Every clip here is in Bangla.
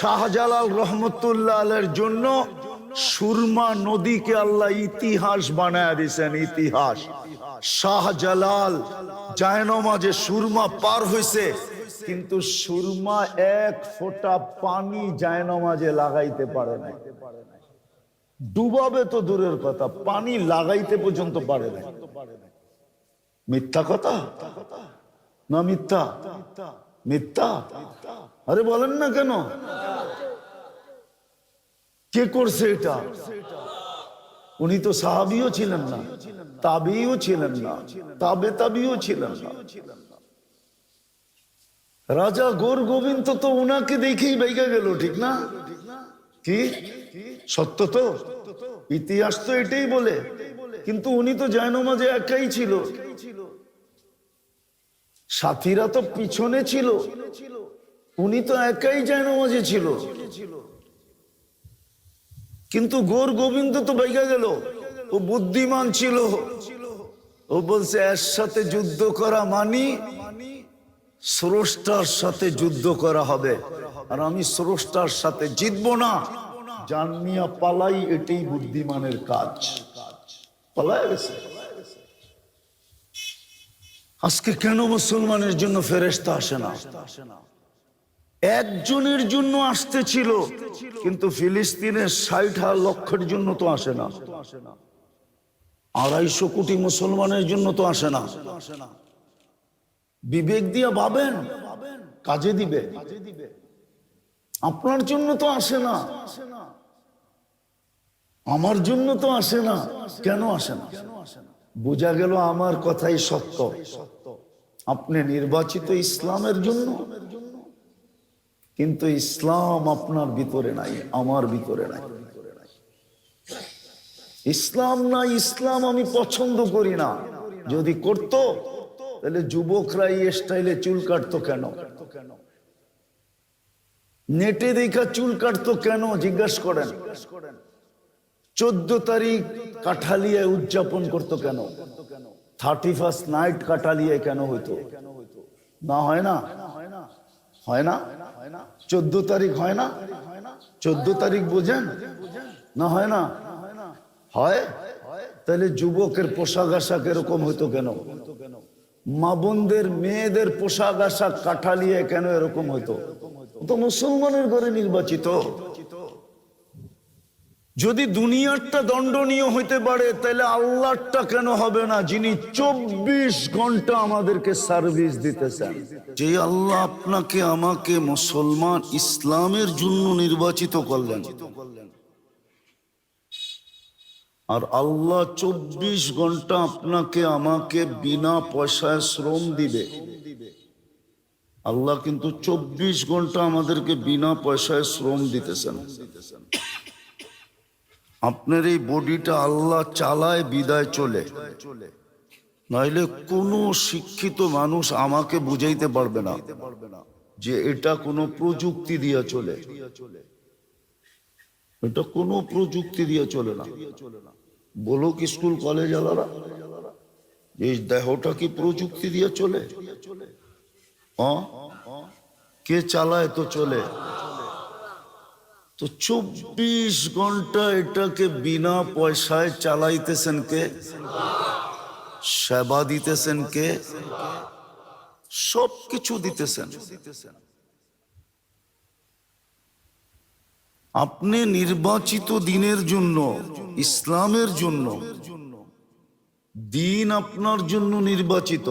শাহজালাল রহমতুল্লাহ আলের জন্য সুরমা নদীকে আল্লাহ ইতিহাস বানায় দিয়েছেন ইতিহাস। শাহজালাল জায়নমাজে সুরমা পার হয়েছে কিন্তু সুরমা এক ফোঁটা পানি জায়নমাজে লাগাইতে পারে না ডুবাবে তো দূরের কথা, পানি লাগাইতে পর্যন্ত পারে না মিথ্যা কথা? না মিথ্যা? মিথ্যা? আরে বলেন না কেন? কে করছে এটা? উনি তো সাহাবিও ছিলেন না তাবিও ছিলেন না তাবে তাবিও ছিলেন না। রাজা গোর গোবিন্দ তো উনাকে দেখেই বেগে গেল, ঠিক না? কি? সত্য তো? ইতিহাস তো এটাই বলে। কিন্তু উনি তো জায়নমাজে একাই ছিল। সাথীরা তো পিছনে ছিল। উনি তো একাই জায়নমাজে ছিল। কিন্তু গোর গোবিন্দ তো বেগে গেল। ও বুদ্ধিমান ছিল। ও বলছে, এর সাথে যুদ্ধ করা মানি? স্রষ্টার সাথে যুদ্ধ করা হবে। আর আমি স্রষ্টার সাথে জিতব না। জানিয়া পালাই, এটাই বুদ্ধিমানের কাজ। পালায় গেছে। আজকে কেন মুসলমানের জন্য ফেরেস্তা আসে না? একজনের জন্য আসতে ছিল কিন্তু ফিলিস্তিনের ষাট লক্ষের জন্য তো আসে না। আড়াইশো কোটি মুসলমানের জন্য তো আসে না। বিবেক দিয়ে ভাবেন, কাজে দিবে। আপনার জন্য তো আসে না। আমার জন্য তো আসে না। কেন আসে না? বোঝা গেল আমার কথাই সত্য। আপনি নির্বাচিত ইসলামের জন্য কিন্তু ইসলাম আপনার ভিতরে নাই, আমার ভিতরে নাই। ইসলাম না, ইসলাম আমি পছন্দ করি না। যদি করত, তাহলে যুবকরা এই স্টাইলে চুল কাটতো কেন? নেটে দেখা চুল কাটতো কেন? জিজ্ঞাসা করেন। চোদ্দ তারিখ কাঠালিয়ায় উদযাপন করতো কেন? থার্টি ফার্স্ট নাইট কাঠালিয়ায় কেন হইতো? না হয় না? হয় না? চোদ্দ তারিখ হয় না? চোদ্দ তারিখ বোঝেন? না হয় না? হয়? তাহলে যুবকের পোশাক আশাক এরকম হইতো কেন? মা বোনদের, মেয়েদের পোশাক আশাক কাঠালিয়ে কেন এরকম হইতো? তো মুসলমানের ঘরে নির্বাচিত। যদি দুনিয়ারটা দণ্ডনীয় হইতে পারে, তাহলে আল্লাহটা কেন হবে না? যিনি চব্বিশ ঘণ্টা আমাদেরকে সার্ভিস দিতেছেন। যে আল্লাহ আপনাকে, আমাকে মুসলমান ইসলামের জন্য নির্বাচিত করলেন। আর আল্লাহ চব্বিশ ঘণ্টা আপনাকে, আমাকে বিনা পয়সায় শ্রম দিবে। আল্লাহ কিন্তু চব্বিশ ঘণ্টা আমাদেরকে বিনা পয়সায় শ্রম দিতেছেন। আপনার এই বডিটা আল্লাহ চালায়, বিদায় চলে। নইলে কোনো শিক্ষিত মানুষ আমাকে বুঝাইতে পারবে না যে এটা কোনো প্রযুক্তি দিয়ে চলে। এটা কোনো প্রযুক্তি দিয়ে চলে না। বলো কি স্কুল, কলেজ আলারা? এই দেহটা কি প্রযুক্তি দিয়ে চলে? কে চালায় তো চলে? তো চব্বিশ ঘণ্টা এটাকে বিনা পয়সায় চালাইতেছেন কে? সেবা দিতেছেন কে? সব কিছু দিতেছেন। আপনি নির্বাচিত দিনের জন্য, ইসলামের জন্য, দিন আপনার জন্য নির্বাচিত,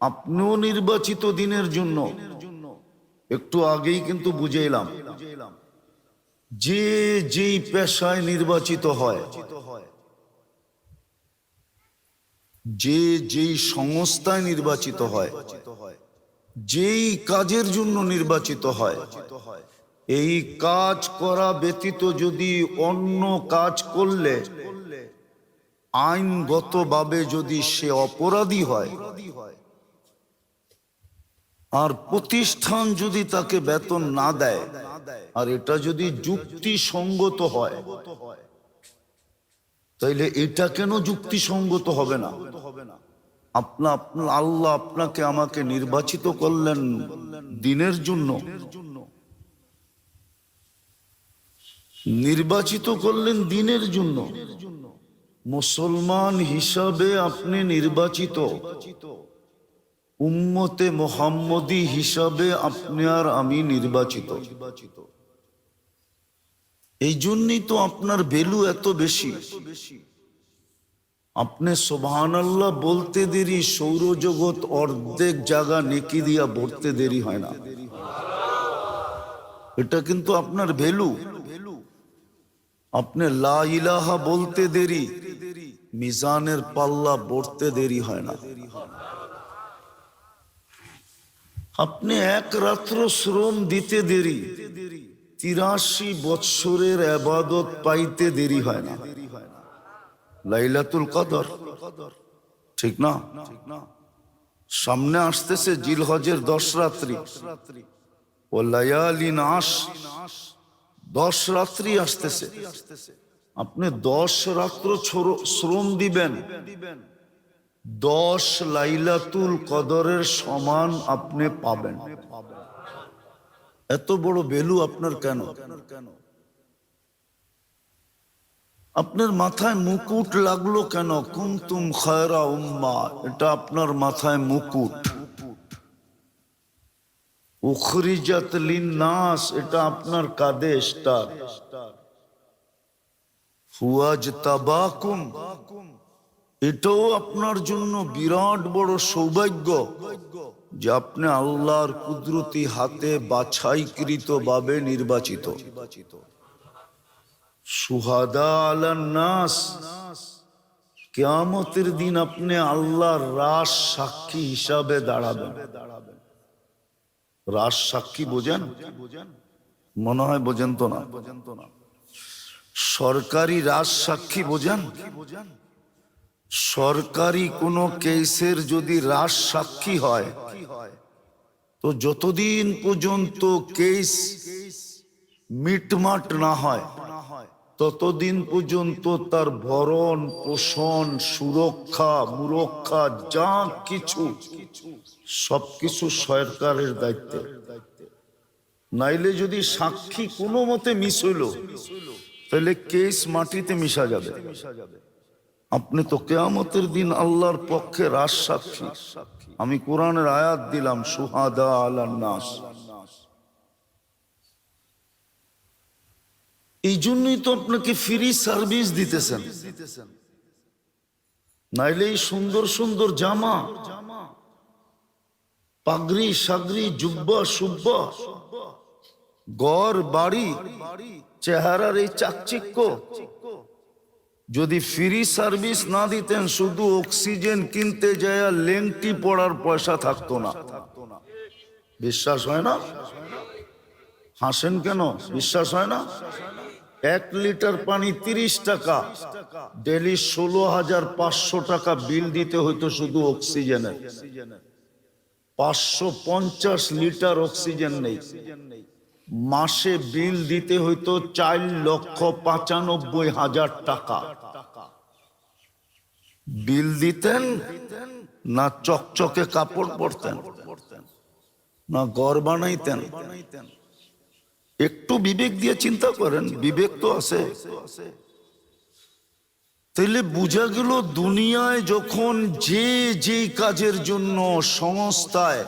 আপনিও নির্বাচিত দিনের জন্য। একটু আগেই কিন্তু বুঝাইলাম। যে যেই পেশায় নির্বাচিত হয়, যে যেই সংস্থায় নির্বাচিত হয়, যেই কাজের জন্য নির্বাচিত হয়, এই কাজ করা ব্যতীত যদি অন্য কাজ করলে, আইনগতভাবে যদি সে অপরাধী হয় আর প্রতিষ্ঠান যদি তাকে বেতন না দেয়, আর এটা যদি যুক্তিসঙ্গত হয়, তাইলে এটা কেন যুক্তি সঙ্গত হবে না? আপনা আপনার আল্লাহ আপনাকে আমাকে নির্বাচিত করলেন দিনের জন্য। নির্বাচিত করলেন দিনের জন্য। মুসলমান হিসাবে আপনি নির্বাচিত। উম্মতে মোহাম্মদী হিসাবে আপনি আর আমি নির্বাচিত। এই জন্যই তো আপনার ভ্যালু এত বেশি। আপনি সোভান আল্লাহ বলতে দেরি, সৌরজগৎ অর্ধেক জায়গা নেকি দিয়া ভরতে দেরি হয় না। এটা কিন্তু আপনার ভ্যালু। আপনি লা ইলাহা বলতে দেরি, মিজানের পাল্লা বড়তে দেরি হয় না। আপনি এক রাত্র শ্রম দিতে দেরি, তিরাশি বৎসরের আবাদত পাইতে দেরি হয় না। লাইলাতুল কদর, ঠিক না? সামনে আসতেছে জিলহজের দশ রাত্রি। ও লায়ালিন আস দশ রাত্রি আসতেছে। আপনি দশ রাত্র শ্রম দিবেন দশ লাইলাতুল কদরের সমান আপনি পাবেন। এত বড় ভ্যালু আপনার কেন? আপনার মাথায় মুকুট লাগল কেন? কুমতুম খায়রা উম্মা, এটা আপনার মাথায় মুকুট। উখরিজাত লিন্নাস, এটা আপনার কাঁধে স্টার। হুয়াজ তাবাকুম এটাও আপনার জন্য বিরাট বড় সৌভাগ্য যে আপনি আল্লাহর কুদরতি হাতে বাছাইকৃত ভাবে নির্বাচিত। সুহাদা নাস। কেয়ামতের দিন আপনি আল্লাহর রাস সাক্ষী হিসাবে দাঁড়াবেন। রাস সাক্ষী বোঝেন? মনে হয় বোঝেন তো না। সরকারি রাজ সাক্ষী বোঝেন? সরকারি কোনো কেসের যদি রাস সাক্ষী হয়, তো যতদিন পর্যন্ত কেস মিটমাট না হয়, ততদিন পর্যন্ত তার ভরণ পোষণ, সুরক্ষা, মুরক্ষা, যা কিছু, সবকিছু সরকারের দায়িত্ব। নাইলে যদি সাক্ষী কোনো মতে মিস হইল, তাহলে কেস মাটিতে মিশা যাবে। আপনি তো কেয়ামতের দিন আল্লাহর পক্ষে রাজ সাক্ষী। আমি কোরআনের আয়াত দিলাম, সুহাদা আলান নাস। এই জন্যই তো আপনাকে ফ্রি সার্ভিস দিতেছেন। নাইলে সুন্দর সুন্দর জামা, পাগড়ি সাগরি জুব্বা, সুব্বা, গড়, বাড়ি, চেহারার এই চাকচিক্য যদি ফ্রি সার্ভিস না দিতেন, শুধু অক্সিজেন কিনতে যায় লেংটি পড়ার পয়সা থাকতো না। বিশ্বাস হয় না? হাসেন কেন? বিশ্বাস হয় না? এক লিটার পানি তিরিশ টাকা, ডেলি ষোলো হাজার পাঁচশো টাকা বিল দিতে হইতো শুধু অক্সিজেনের। পাঁচশো পঞ্চাশ লিটার অক্সিজেন নেই। মাসে বিল দিতে হইতো চার লক্ষ পঁচানব্বই হাজার টাকা। বিল দিতেন না চকচকে কাপড় পরতেন, না ঘর বানাইতেন। একটু বিবেক দিয়ে চিন্তা করেন, বিবেক তো আছে। তাহলে বোঝা গেল দুনিয়ায় যখন যে যে কাজের জন্য সংস্থায়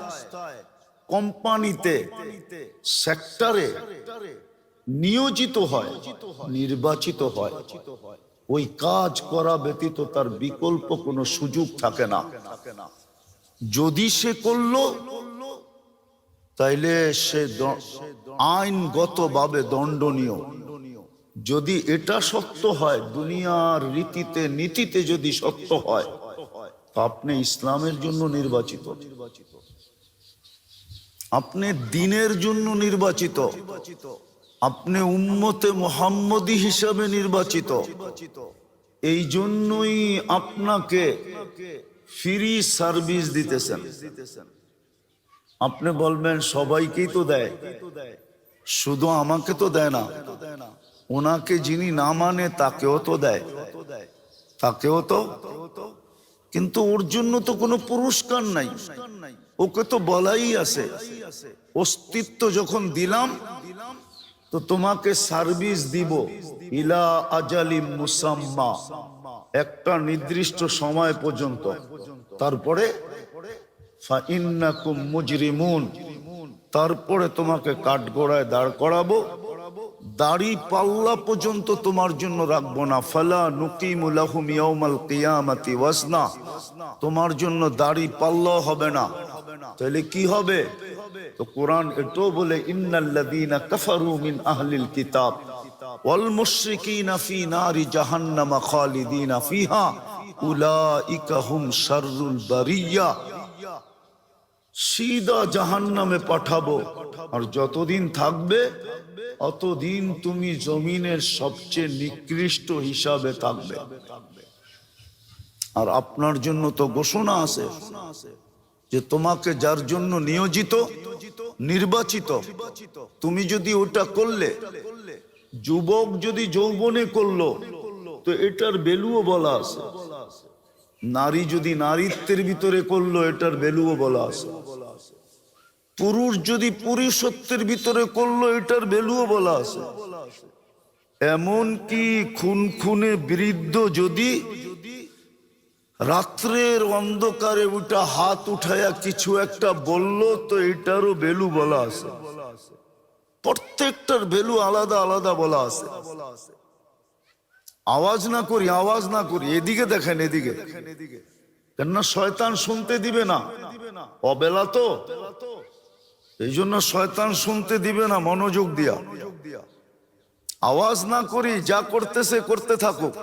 কোম্পানিতে, সেক্টরে নিয়োজিত হয়, নির্বাচিত হয়। ওই কাজ করা ব্যতীত তার বিকল্প কোনো সুযোগ থাকে না। যদি সে করল, তাইলে সে আইনগতভাবে দণ্ডনীয়। যদি এটা সত্য হয়, দুনিয়ার রীতিতে, নীতিতে যদি সত্য হয়, আপনি ইসলামের জন্য নির্বাচিত নির্বাচিত। আপনি দিনের জন্য নির্বাচিত। আপনি উম্মতে মোহাম্মদী হিসাবে নির্বাচিত। এই জন্যই আপনাকে ফ্রি সার্ভিস দিতেছেন। আপনি বলবেন, সবাইকেই তো দেয়। শুধু আমাকে তো দেয় না, ওনাকে যিনি না মানে তাকেও তো দেয়। তাকেও তো, কিন্তু ওর জন্য তো কোনো পুরস্কার নাই। ওকে তো বলাই আছে। অস্তিত্ব যখন দিলাম, তো তোমাকে সার্ভিস দিব ইলা আজালি মুসাম্মা, একটা নির্দিষ্ট সময় পর্যন্ত। তারপরে তারপরে তোমাকে কাঠগড়ায় দাঁড় করাবো। দাড়ি পাল্লা পর্যন্ত তোমার জন্য রাখব না। ফালা নুকিমু কিয়ামাতি ওয়াজনা, তোমার জন্য দাড়ি পাল্লা হবে না। তাহলে কি হবে? তো কোরআন এটাও বলে, ইন্নাল্লাযীনা কাফারু মিন আহলিল কিতাব ওয়াল মুশরিকিনা ফি নারি জাহান্নাম খালিদিনা ফিহা উলাইকা হুম শাররুল বারিয়া। সিধা জাহান্নামে পাঠাবো। আর যতদিন থাকবে, অতদিন তুমি জমিনের সবচেয়ে নিকৃষ্ট হিসাবে থাকবে। আর আপনার জন্য তো ঘোষণা আছে। যে তোমাকে যার জন্য নিয়োজিত, নির্বাচিত, তুমি যদি ওটা করলে, যুবক যদি যৌবনে করল, তো এটার বেলুও বলা আছে। নারী যদি নারীত্বের ভিতরে করল, এটার বেলুও বলা আছে। পুরুষ যদি পুরুষত্বের ভিতরে করল, এটার বেলুও বলা আছে। এমন কি খুন খুনে বৃদ্ধ যদি রাত্রের অন্ধকারে ওটা হাত উঠায়া কিছু একটা বলল, তো এটারও বেলু বলা আছে। প্রত্যেকটার বেলু আলাদা আলাদা বলা আছে। আওয়াজ না করি, আওয়াজ না করি, এদিকে দেখেন, এদিকে। কেননা শয়তান শুনতে দিবে না। অবেলা তো। এই জন্য শয়তান শুনতে দিবে না, মনোযোগ দিয়া। আওয়াজ না করি যা করতেছে করতে থাকুক।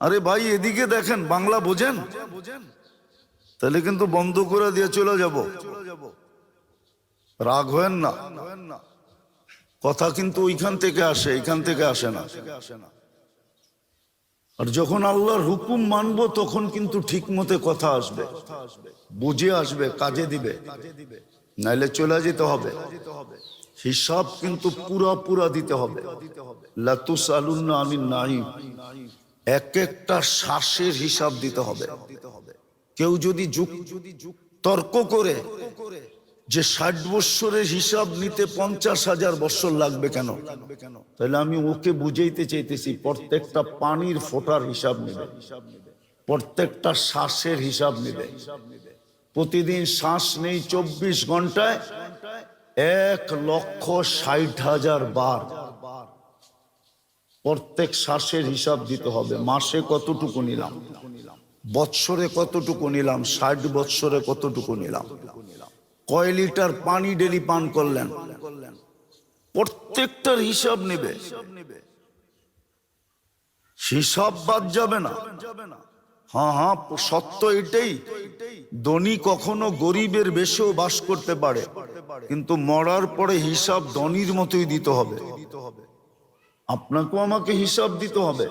আরে ভাই, এদিকে দেখেন, বাংলা বোঝেন? তাহলে কিন্তু বন্ধ করে দিয়ে চলে যাব। রাগ হয়েন না। কথা কিন্তু ওইখান থেকে আসে, এইখান থেকে আসে না। আর যখন আল্লাহর হুকুম মানবো, তখন কিন্তু ঠিক মতে কথা আসবে। বুঝে আসবে, কাজে দিবে। নাইলে চলে যেতে হবে। হিসাব কিন্তু পুরা পুরা দিতে হবে। লাতুস আলুন্না আমি নাই এক একটা শ্বাসের হিসাব দিতে হবে। কেউ যদি তর্ক করে যে ষাট বৎসরের হিসাব নিতে পঞ্চাশ হাজার বৎসর লাগবে কেন? তাহলে আমি ওকে বুঝাইতে চাইতেছি, প্রত্যেকটা পানির ফোটার হিসাব নেবে। প্রত্যেকটা শ্বাসের হিসাব নেবে। প্রতিদিন শ্বাস নেই চব্বিশ ঘন্টায় এক লক্ষ ষাট হাজার বার প্রত্যেক শ্বাসের হিসাব দিতে হবে। মাসে কতটুকু নিলাম? বৎসরে কতটুকু নিলাম? ষাট বৎসরে কতটুকু নিলাম? কয় লিটার পানি ডেলি পান করলেন? প্রত্যেকটার হিসাব নেবে। হিসাব বাদ যাবে না। হ্যাঁ হ্যাঁ সত্য এটাই। ধনী কখনো গরিবের বেশেও বাস করতে পারে। কিন্তু মরার পরে হিসাব ধনির মতোই দিতে হবে। আপনাকেও আমাকে হিসাব দিতে হবে।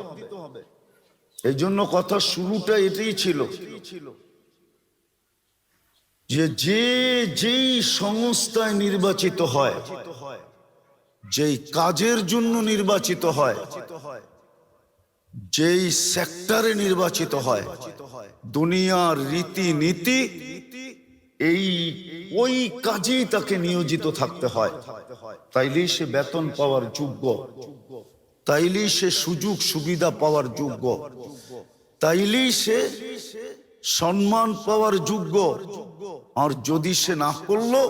এই জন্য কথা শুরুটা এটাই ছিল। যে যে যেই সংস্থায় নির্বাচিত হয়, যেই কাজের জন্য নির্বাচিত হয়, যেই সেক্টরে নির্বাচিত হয়, দুনিয়ার রীতি নীতি এই ওই কাজেই তাকে নিয়োজিত থাকতে হয়। তাইলেই সে বেতন পাওয়ার যোগ্য। তাইলেই সে সুযোগ সুবিধা পাওয়ার যোগ্য। তাইলেই সে সম্মান পাওয়ার যোগ্য। আর যদি সে না করল,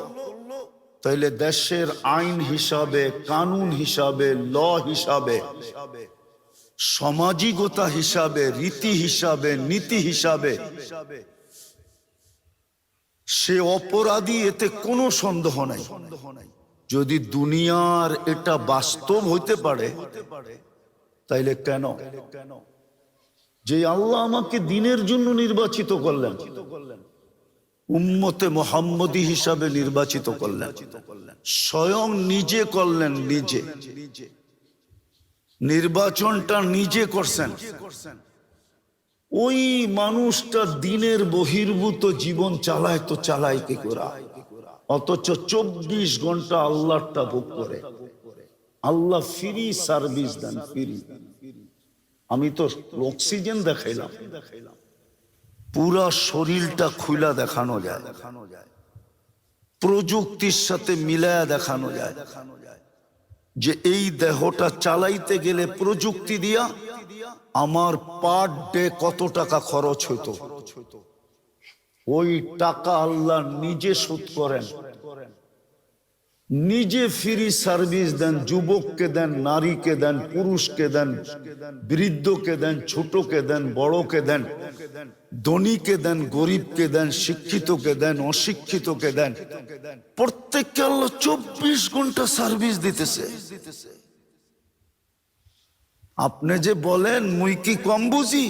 তাইলে দেশের আইন হিসাবে, কানুন হিসাবে, ল হিসাবে, সামাজিকতা হিসাবে, রীতি হিসাবে, নীতি হিসাবে সে অপরাধী, এতে কোনো সন্দেহ নাই। যদি দুনিয়ার এটা বাস্তব হইতে পারে, তাইলে কেন? যে আল্লাহ আমাকে দিনের জন্য নির্বাচিত করলেন, উম্মতে মোহাম্মদী হিসাবে নির্বাচিত করলেন, স্বয়ং নিজে করলেন নিজে। নির্বাচনটা নিজে করছেন। ওই মানুষটা দিনের বহির্ভূত জীবন চালায় তো চালায় কি করা? অথচ চব্বিশ ঘণ্টা আল্লাহটা ভোগ করে। আল্লাহ ফ্রি সার্ভিস দেন ফ্রি আমি তো অক্সিজেন দেখাইলাম। পুরা শরীরটা খুলা দেখানো যায়। দেখানো যায় প্রযুক্তির সাথে মিলায়া দেখানো যায় দেখানো যায়। যে এই দেহটা চালাইতে গেলে প্রযুক্তি দিয়া আমার পার ডে কত টাকা খরচ হতো ওই টাকা আল্লাহ নিজে শোধ করেন। নিজে ফ্রি সার্ভিস দেন, যুবককে দেন, নারীকে দেন, পুরুষকে দেন, বৃদ্ধকে দেন, ছোটকে দেন, বড়কে দেন, ধনীকে দেন, গরিবকে দেন, শিক্ষিতকে দেন, অশিক্ষিতকে দেন। প্রত্যেককে আল্লাহ চব্বিশ ঘণ্টা সার্ভিস দিতেছে। আপনি যে বলেন মুই কি কম বুঝি?